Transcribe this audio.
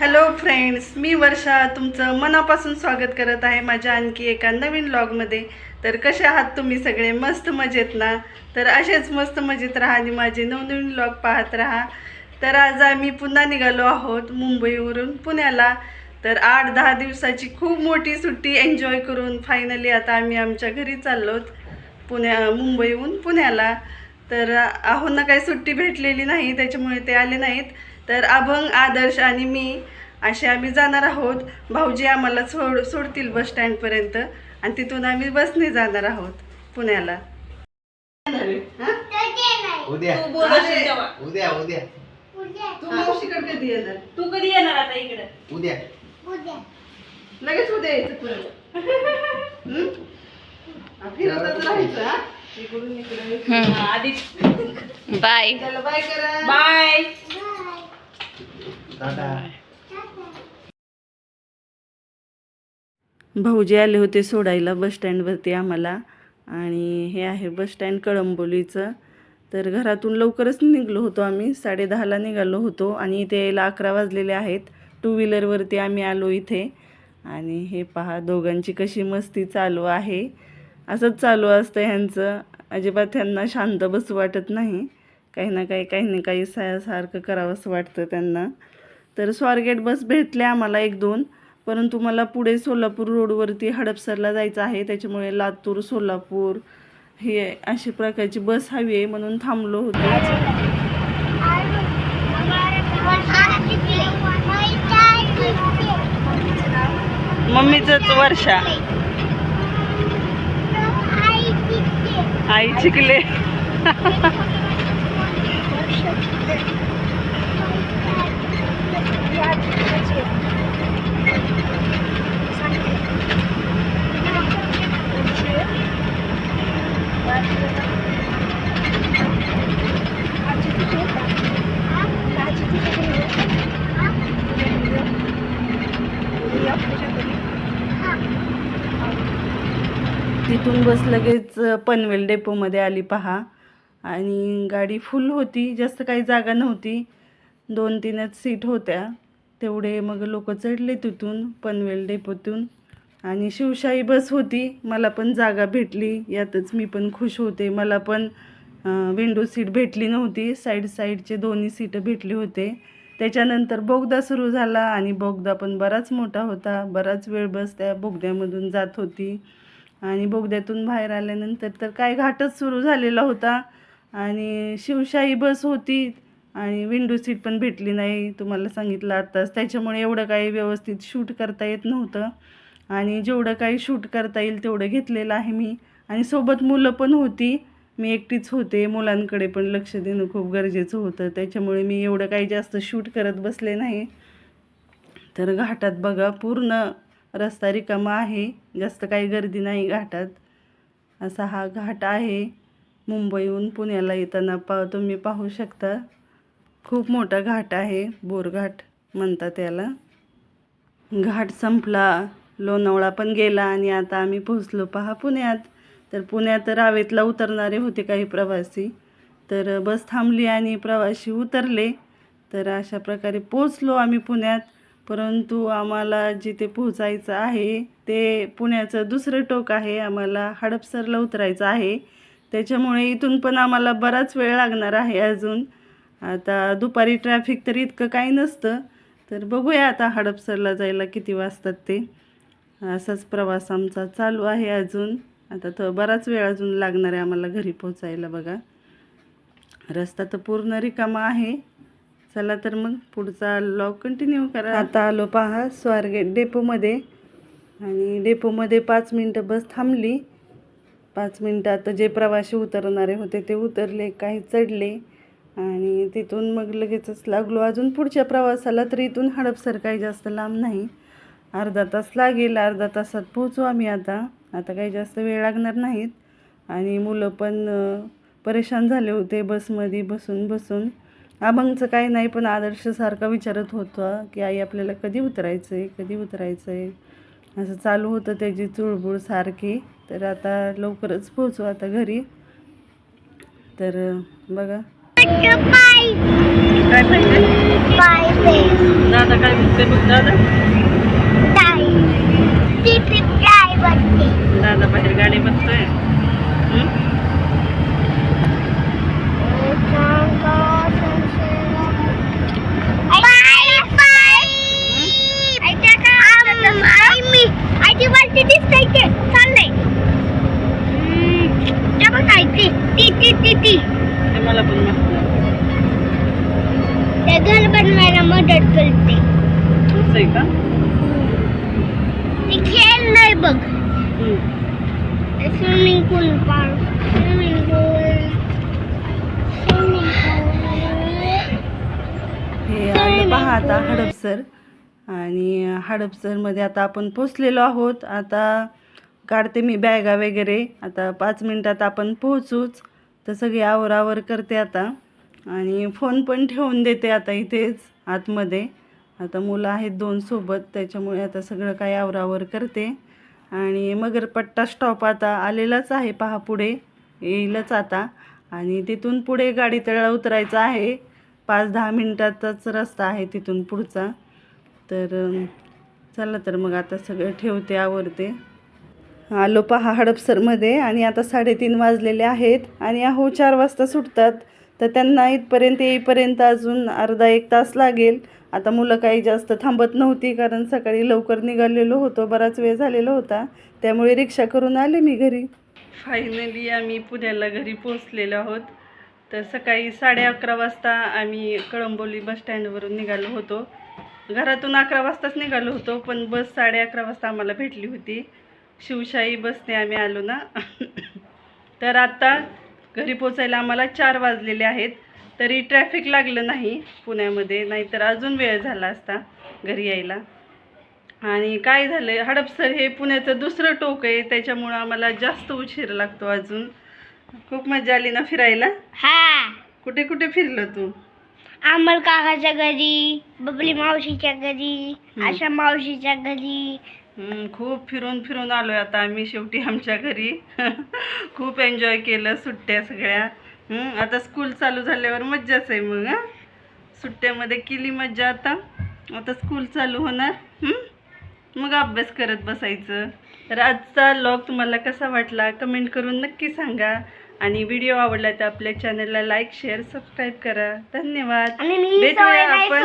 Hello friends मी वर्षा तुमचं मनापासून स्वागत करत आहे माझ्या आणखी एका नवीन ब्लॉगमध्ये तर कसे आहात तुम्ही सगळे? मस्त मजेत ना? तर असेच मस्त मजेत राहा आणि माझे नवनवीन ब्लॉग पाहत राहा. तर आज आम्ही पुन्हा निघालो आहोत मुंबईवरून पुण्याला. तर आठ दहा दिवसाची खूप मोठी सुट्टी एन्जॉय करून फायनली आता आम्ही आमच्या घरी चाललोत पुण्या मुंबईहून पुण्याला. तर आहोंना काही सुट्टी भेटलेली नाही त्याच्यामुळे ते आले नाहीत. तर अभंग आदर्श आणि मी असे आम्ही जाणार आहोत. भाऊजी आम्हाला सोड सोडतील बस स्टँडपर्यंत आणि तिथून आम्ही बसने जाणार आहोत पुण्याला. हा? उद्या. उद्या. उद्या. तू मावशीकडे कधी येणार? तू कधी येणार आता इकडे? उद्या. लगेच उद्या यायचं पुण्याला हम्म? हा, फिरतच राहायचं? इकडून इकडे आधी बाय. चला बाय करा. बाय. भाऊजी आले होते सोडायला बस स्टँडवरती आम्हाला. आणि हे आहे बस स्टँड कळंबोलीचं. तर घरातून लवकरच निघलो होतो आम्ही. साडेदहाला निघालो होतो आणि इथे यायला अकरा वाजलेले आहेत. टू व्हीलरवरती आम्ही आलो इथे. आणि हे पहा दोघांची कशी मस्ती चालू आहे. असंच चालू असतं ह्यांचं. अजिबात त्यांना शांत बसू वाटत नाही. काही ना काही काही ना काही सा सारखं करावंसं वाटतं त्यांना. तर स्वारगेट बस भेटले आम्हाला एक दोन. परंतु मला पुढे सोलापूर रोडवरती हडपसरला जायचं आहे. त्याच्यामुळे लातूर सोलापूर हे अशी प्रकारची बस हवी आहे म्हणून थांबलो होतो. मम्मीचंच वर्षा. आई शिकले बस लगेच पनवेल डेपोमध्ये आली पहा. आणि गाडी फुल होती जास्त काही जागा नव्हती. दोन तीनच सीट होत्या. तेवढे मग लोक चढले तिथून पनवेल डेपोतून. आणि शिवशाही बस होती. मला पण जागा भेटली. यातच मी पण खुश होते. मला पण विंडो सीट भेटली नव्हती. साईड साईडचे दोन्ही सीटं भेटली होते. त्याच्यानंतर बोगदा सुरू झाला आणि बोगदा पण बराच मोठा होता. बराच वेळ बस त्या बोगद्यामधून जात होती. आणि बोगद्यातून बाहेर आल्यानंतर तर काय घाटच सुरू झालेला होता. आणि शिवशाही बस होती आणि विंडो सीट पण भेटली नाही तुम्हाला सांगितलं आत्ताच. त्याच्यामुळे एवढं काही व्यवस्थित शूट करता येत नव्हतं. आणि जेवढं काही शूट करता येईल तेवढं घेतलेलं आहे मी. आणि सोबत मुलं पण होती. मी एकटीच होते. मुलांकडे पण लक्ष देणं खूप गरजेचं होतं. त्याच्यामुळे मी एवढं काही जास्त शूट करत बसले नाही. तर घाटात बघा पूर्ण रस्ता रिकामा आहे जास्त काही गर्दी नाही घाटात. असा हा घाट आहे. मुंबईहून पुण्याला येताना पा तुम्ही पाहू शकता. खूप मोठा घाट आहे बोरघाट म्हणतात त्याला घाट संपला लोणावळा पण गेला आणि आता आम्ही पोहोचलो पहा पुण्यात. तर पुण्यात रावेतला उतरणारे होते काही प्रवासी. तर बस थांबली आणि प्रवासी उतरले. तर अशा प्रकारे पोचलो आम्ही पुण्यात. परंतु आम्हाला जिथे पोहोचायचं आहे ते पुण्याचं दुसरं टोक आहे. आम्हाला हडपसरला उतरायचं आहे. त्याच्यामुळे इथून पण आम्हाला बराच वेळ लागणार आहे अजून. आता दुपारी ट्रॅफिक तर इतकं काही नसतं. तर बघूया आता हडपसरला जायला किती वाजतात ते. असाच प्रवास आमचा चालू आहे अजून. आता तर बराच वेळ अजून लागणार आहे आम्हाला घरी पोहोचायला बघा. रस्ता तर पूर्ण रिकामा आहे. चला तर मग पुढचा लॉग कंटिन्यू करा. आता आलो पहा स्वारगेट डेपोमध्ये. आणि डेपोमध्ये पाच मिनटं बस थांबली. पाच मिनटं आता जे प्रवासी उतरणारे होते ते उतरले काही चढले. आणि तिथून मग लगेचच लागलो. अजून पुढच्या प्रवासाला तर इथून हडपसर काही जास्त लांब नाही. अर्धा तास लागेल अर्धा तासात पोहोचू आम्ही आता. आता काही जास्त वेळ लागणार नाहीत. आणि मुलं पण परेशान झाले होते बसमध्ये बसून बसून. अभंगचं काही नाही पण आदर्शसारखा विचारत होतं की आई आपल्याला कधी उतरायचं आहे कधी उतरायचं आहे असं चालू होतं त्याची चुळबुळ सारखी. तर आता लवकरच पोहोचू आता घरी. तर बघा. काय पाहिजे दादा दादा काय म्हणते बघ दादा? दादा बाहेर गाडी बघतोय. हं? ते मला पण माहीत घर बनवायला मदत करते. असं आहे का? ती खेळ नाही बघ. Swimming pool park swimming pool swimming pool हे आलं पहा आता हडपसर. आणि हडपसरमध्ये आता आपण पोचलेलो आहोत. आता काढते मी बॅगा वगैरे. आता पाच मिनटात आपण पोहोचूच. तर सगळी आवरावर करते आता. आणि फोन पण ठेवून देते आता इथेच आतमध्ये. आता मुलं आहेत दोन सोबत त्याच्यामुळे आता सगळं काही आवरावर करते. आणि मगरपट्टा स्टॉप आता आलेलाच आहे पहा पुढे. येईलच आता. आणि तिथून पुढे गाडी तळा उतरायचं आहे. पाच दहा मिनटाचाच रस्ता आहे तिथून पुढचा. तर चला तर मग आता सगळं ठेवते आवरते. आलो पहा हडपसरमध्ये आणि आता साडेतीन वाजलेले आहेत आणि अहो चार वाजता सुटतात. तर त्यांना इथपर्यंत येईपर्यंत अजून अर्धा एक तास लागेल. आता मुलं काही जास्त थांबत नव्हती कारण सकाळी लवकर निघालेलो होतो बराच वेळ झालेला होता. त्यामुळे रिक्षा करून आले मी घरी. फायनली आम्ही पुण्याला घरी पोचलेलो आहोत. तर सकाळी साडे अकरा वाजता आम्ही कळंबोली बस स्टँडवरून निघालो होतो. घरातून अकरा वाजताच निघालो होतो पण बस साडे अकरा वाजता आम्हाला भेटली होती. शिवशाही बसने आम्ही आलो ना. तर आता घरी पोचायला आम्हाला चार वाजलेले आहेत. तरी ट्रॅफिक लागलं नाही पुण्यामध्ये नाहीतर अजून वेळ झाला असता घरी यायला. आणि काय झालं हडपसर हे पुण्याचं दुसरं टोक आहे त्याच्यामुळं आम्हाला जास्त उशीर लागतो अजून. खूप मजा आली ना फिरायला? हा. कुठे कुठे फिरलं तू? अमल काकाच्या घरी बबली मावशीच्या घरी. आशा मावशीच्या घरी. हम्म, खूप फिरून फिरून आलोय आता आम्ही शेवटी आमच्या घरी. खूप एन्जॉय केलं सुट्ट्या सगळ्या. हम्म, आता स्कूल चालू झाल्यावर मज्जाच आहे मग हा? सुट्ट्यामध्ये केली मज्जा आता. आता स्कूल चालू होणार. हम्म? मग अभ्यास करत बसायचं. तर आजचा लॉग तुम्हाला कसा वाटला? कमेंट करून नक्की सांगा. आणि व्हिडिओ आवडला तर आपल्या चॅनलला लाईक शेअर सबस्क्राईब करा. धन्यवाद. भेटूया आपण.